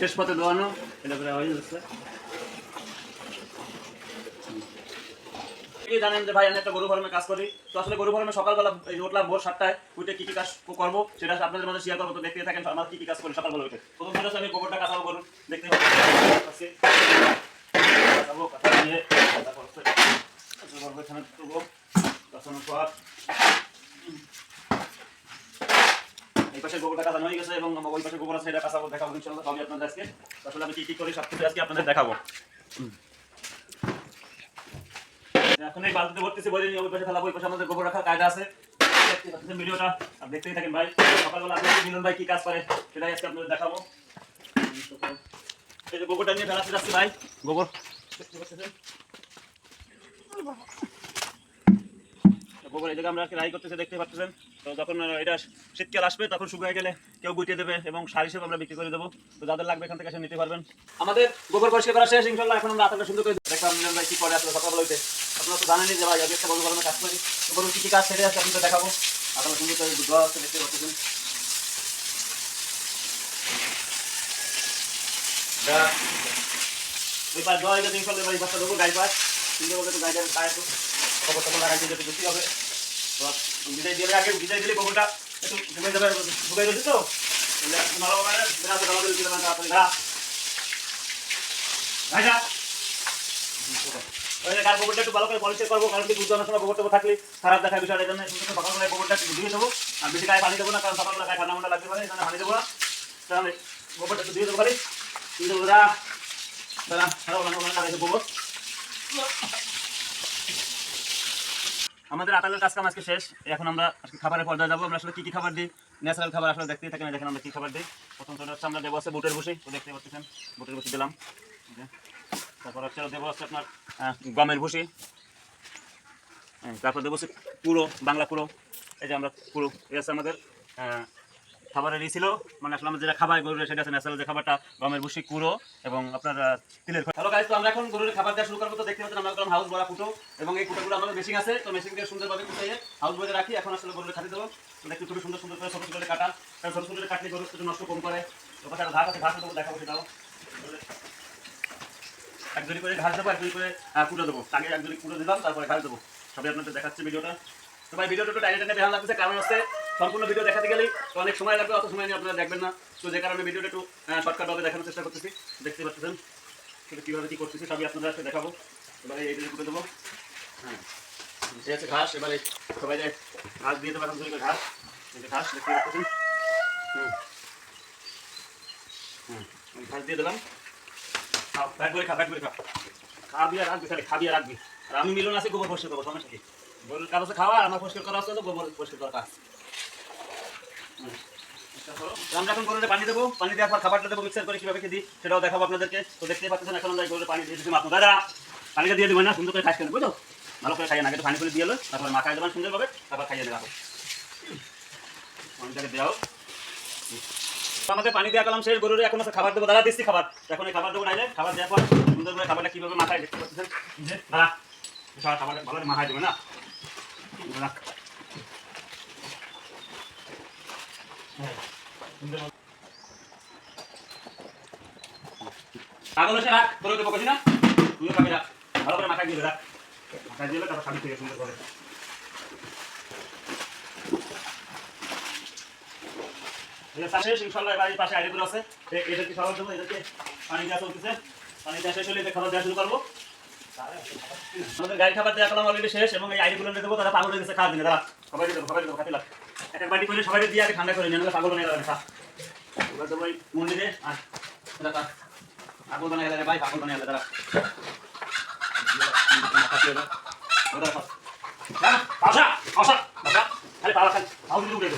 শেষ পথে দোয়ানো। এটা করে হয়ে যাচ্ছে জানেন যে ভাই, আমি একটা গরু ফার্মে কাজ করি। তো আসলে গরু ফার্মে সকালবেলা উঠলাম ভোর সাতটায়, উঠে কি কি কাজ করব সেটা আপনাদের মধ্যে শেয়ার করব। তো দেখতে থাকেন আমার কি কি কাজ করি সকালবেলা উঠে। প্রথম কথা আমি গোবরটা কাঁচাবো গরু দেখতে পাচ্ছি কাঁচাবো কাঁচা দিয়ে তারপর হচ্ছে গোবর এখানে তুলবো কাঁচানোর পর এই পাশে গোবরটা কাঁচানো হয়ে গেছে এবং ওই পাশে গোবর আছে এটা কাঁচাবো দেখাবো ইনশাল্লাহ সবই আপনাদের আজকে আসলে আমি কি কি করি সব কিছু আজকে আপনাদের দেখাবো। এখন এই বালতিতে ভর্তিছে নিয়ে ওই পাশে ফেলাবো ওই পাশে আমাদের গোবর রাখার কায়দা আছে। ভিডিওটা দেখতেই থাকেন ভাই সকালবেলা মিলন ভাই কি কাজ করে সেটাই আজকে আপনাদের দেখাবো। এই যে গোবরটা নিয়ে ফেলাতে যাচ্ছি ভাই। গোবর। গোবর এই জায়গায় আমরা রাই করতেছে দেখতে পাচ্ছেন। তো যখন এটা শীতকাল আসবে, তখন শুকিয়ে গেলে কেউ গুটিয়ে দেবে এবং সার হিসেবে আমরা বিক্রি করে দেবো। তো যাদের লাগবে এখান থেকে এসে নিতে পারবেন। আমাদের গোবর পরিষ্কার করা শেষ ইনশাল্লাহ এখন আমরা আতঙ্ক সুন্দর করে দেখলাম মিলন ভাই কি করে আসলে সকালবেলা হইতে। আপনারা তো জানেনই যে ভাই, আগে একটা গরু পালনের কাজ করি। তো গরুর কি কি কাজ সেরে আছে আপনাদের দেখাবো। আপনারা সুন্দর করে ধোয়া হচ্ছে দেখতে পাচ্ছেন। ওই পাশ ধোয়া হয়ে গেছে ইনশাল্লাহ ভাই পাশটা দেবো গাড়ি পাশ। সুন্দর একটু গাড়িটা গায়ে একটু খবর টবর লাগাই দিয়ে হবে। বিদায় দিয়ে আগে বিদায় দিলে গোবরটা একটু ঢুকে যাবে ঢুকে গেছে তো? তাহলে একটু ভালো করে দিলাম তাড়াতাড়ি ঘা ঘাটা গার গোবরটা একটু ভালো করে পরিষ্কার করব, কারণ কি দুধ সময় গোবর থাকলে খারাপ দেখায় বিষয়টা করে সকালবেলায় গোবরটা একটু ধুয়ে দেবো আর বেশি গায়ে পানি দেবো না, কারণ সকালবেলা গায়ে ঠান্ডা খালি। দিয়ে দেবো লাগাইছে গোবর। আমাদের আটালের কাজ কাম আজকে শেষ। এখন আমরা খাবারের পর্যায়ে যাব। আমরা আসলে কি কি খাবার দিই? ন্যাচারাল খাবার আসলে দেখতেই থাকেন দেখেন আমরা কি খাবার দিই। প্রথম চলে হচ্ছে আমরা দেবো আছে বুটের বসে তো দেখতে পাচ্ছেন, বুটের বসে দিলাম। তারপর হচ্ছে দেবো আছে আপনার গমের ভুসি। তারপর দেবো পুরো বাংলা পুরো এই যে আমরা পুরো এই আছে আমাদের খাবারের ই ছিল। মানে আসলে আমরা যেটা খাবার গরুর সেটা আছে ন্যাচারাল যে খাবারটা, গমের ভুসি, কুড়ো এবং আপনার তিলের হ্যালো গাইজ তো আমরা এখন গরুর খাবার দেওয়া শুরু করব। তো দেখতে পাচ্ছেন আমরা একদম হাউস ভরা কুটো এবং এই কুটোগুলো আমাদের মেশিন আছে। তো মেশিন দিয়ে সুন্দরভাবে কুটাইয়ে হাউস ভরে রাখি। এখন আসলে গরুর খাটি দেবো। দেখতে খুবই সুন্দর সুন্দর করে ছোটো ছোটো করে কাটা। কারণ ছোটো ছোটো করে কাটলে গরু একটু নষ্ট কম করে। তো পাশে ঘাস আছে ঘাস দেখাবো সেটাও। এক জড়ি করে ঘাস দেবো, এক জড়ি করে কুটো দেবো। আগে এক জড়ি কুটো দিলাম, তারপরে ঘাস দেবো। সবাই আপনাদের দেখাচ্ছে ভিডিওটা। তো ভাই, ভিডিওটা একটু টাইনে টাইনে দেখানো লাগছে কারণ হচ্ছে সম্পূর্ণ ভিডিও দেখাতে গেলেই অনেক সময় লাগবে, অত সময় নিয়ে আপনারা দেখবেন না। তো যে কারণে ভিডিওটা একটু শর্টকাটভাবে দেখানোর চেষ্টা করতেছি। দেখতে পাচ্ছেন সেটা কীভাবে কী করতেছি, সবই আপনাদের সাথে দেখাবো। এবারে এই দিকে দেবো। হ্যাঁ আছে ঘাস, এবারে সবাই যে ঘাস দিয়ে দেবো, এখন ঘাস। ঘাস দেখতে পাচ্ছেন। হুম ঘাস দিয়ে দিলাম। খাবি আর রাখবি খাবি আর রাখবি। আর আমি মিলন আছে, গোবর পরিষ্কার করব, সমস্যা কি? গরুর কাগজে খাওয়া, আর আমার পরিষ্কার করা আছে তো গোবর পরিষ্কার করা কাজ আমরা এখন গরুরে পানি দেবো, পানি দেওয়ার পর খাবারটা দেবো মিক্সার করে কীভাবে খেয়ে সেটাও দেখাবো আপনাদেরকে। তো দেখতেই পাচ্ছেন, এখন আমরা গরুরে পানি দিয়ে দিচ্ছি মাত্র। দাদা, পানিটা দিয়ে দেবেন না, সুন্দর করে খাইতে বুঝলো? ভালো করে খাইয়ে না আগে তো পানি করে দিয়ে তারপর মাখায় দেবেন সুন্দরভাবে, তারপর খাইয়ে দেবে পানিটাকে দেওয়া আমাদের পানি দেওয়া কালাম শেষ, গরুরে এখন খাবার দেবো। দাদা, দিচ্ছি খাবার। এখন এই খাবার দেবো নাইলে খাবার দেওয়ার পর সুন্দর করে খাবারটা কীভাবে মাথায় দেখতে পাচ্ছেন? দাদা খাবারটা ভালো মাথায় দেবে না? দাদা পাগল রাখ, তোর দেবো কছি না। তুইও রাখ, ভালো করে মাথায় দিয়ে রাখ। মাথায় দিয়ে তারপর খাবি থেকে সুন্দর করে। ইনশাল্লাহ বাড়ির পাশে আইডিগুলো আছে। পানি পানি শুরু আমাদের গাড়ি খাবার দেওয়া করলাম অলরেডি শেষ এবং এই আইডিগুলো নিয়ে দেবো, তারা পাগল হয়ে গেছে, খাওয়া দিনে তারা সবাই দেবো সবাই দেবো খাতে লাগ এক এক বাটি করলে সবাই দিয়ে আগে ঠান্ডা করে নিয়ে পাগল বানিয়ে যাবে, খা। এবার দেবো এই মন্দিরে আর এরা খা। পাগল বানিয়ে গেলে ভাই, পাগল বানিয়ে গেলে পাশা। খালি পাওয়া খালি পাও দিলে উঠে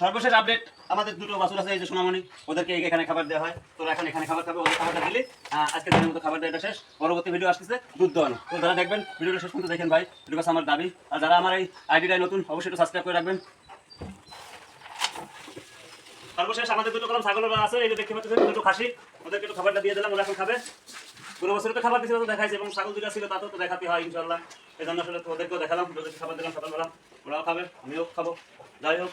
সর্বশেষ আপডেট আমাদের দুটো বাছুর আছে, এই যে সোনামণি, ওদেরকে এখানে খাবার দেওয়া হয়। তোরা এখন এখানে খাবার খাবে, ওদের খাবারটা দিলে। আজকে দিনের মতো খাবার দেওয়াটা শেষ। পরবর্তী ভিডিও আসতেছে দুধ দেওয়ানো তো যারা দেখবেন ভিডিওটা শেষ পর্যন্ত দেখেন ভাই কাছে আমার দাবি। আর যারা আমার এই আইডিটাই নতুন, অবশ্যই একটু সাবস্ক্রাইব করে রাখবেন। সর্বশেষ আমাদের দুটো কলম ছাগল আছে, এই যে দেখতে পাচ্ছেন, দুটো খাসি। ওদেরকে একটু খাবারটা দিয়ে দিলাম, ওরা এখন খাবে। পুরো বছর তো খাবার দিয়েছিল তো দেখাইছে, এবং ছাগল দুটা ছিল, তাতেও তো দেখাতে হয় ইনশাল্লাহ এই জন্য আসলে তো ওদেরকেও দেখালাম ওদেরকে খাবার দিলাম, সকালবেলা। ওরাও খাবে, আমিও খাব। যাই হোক।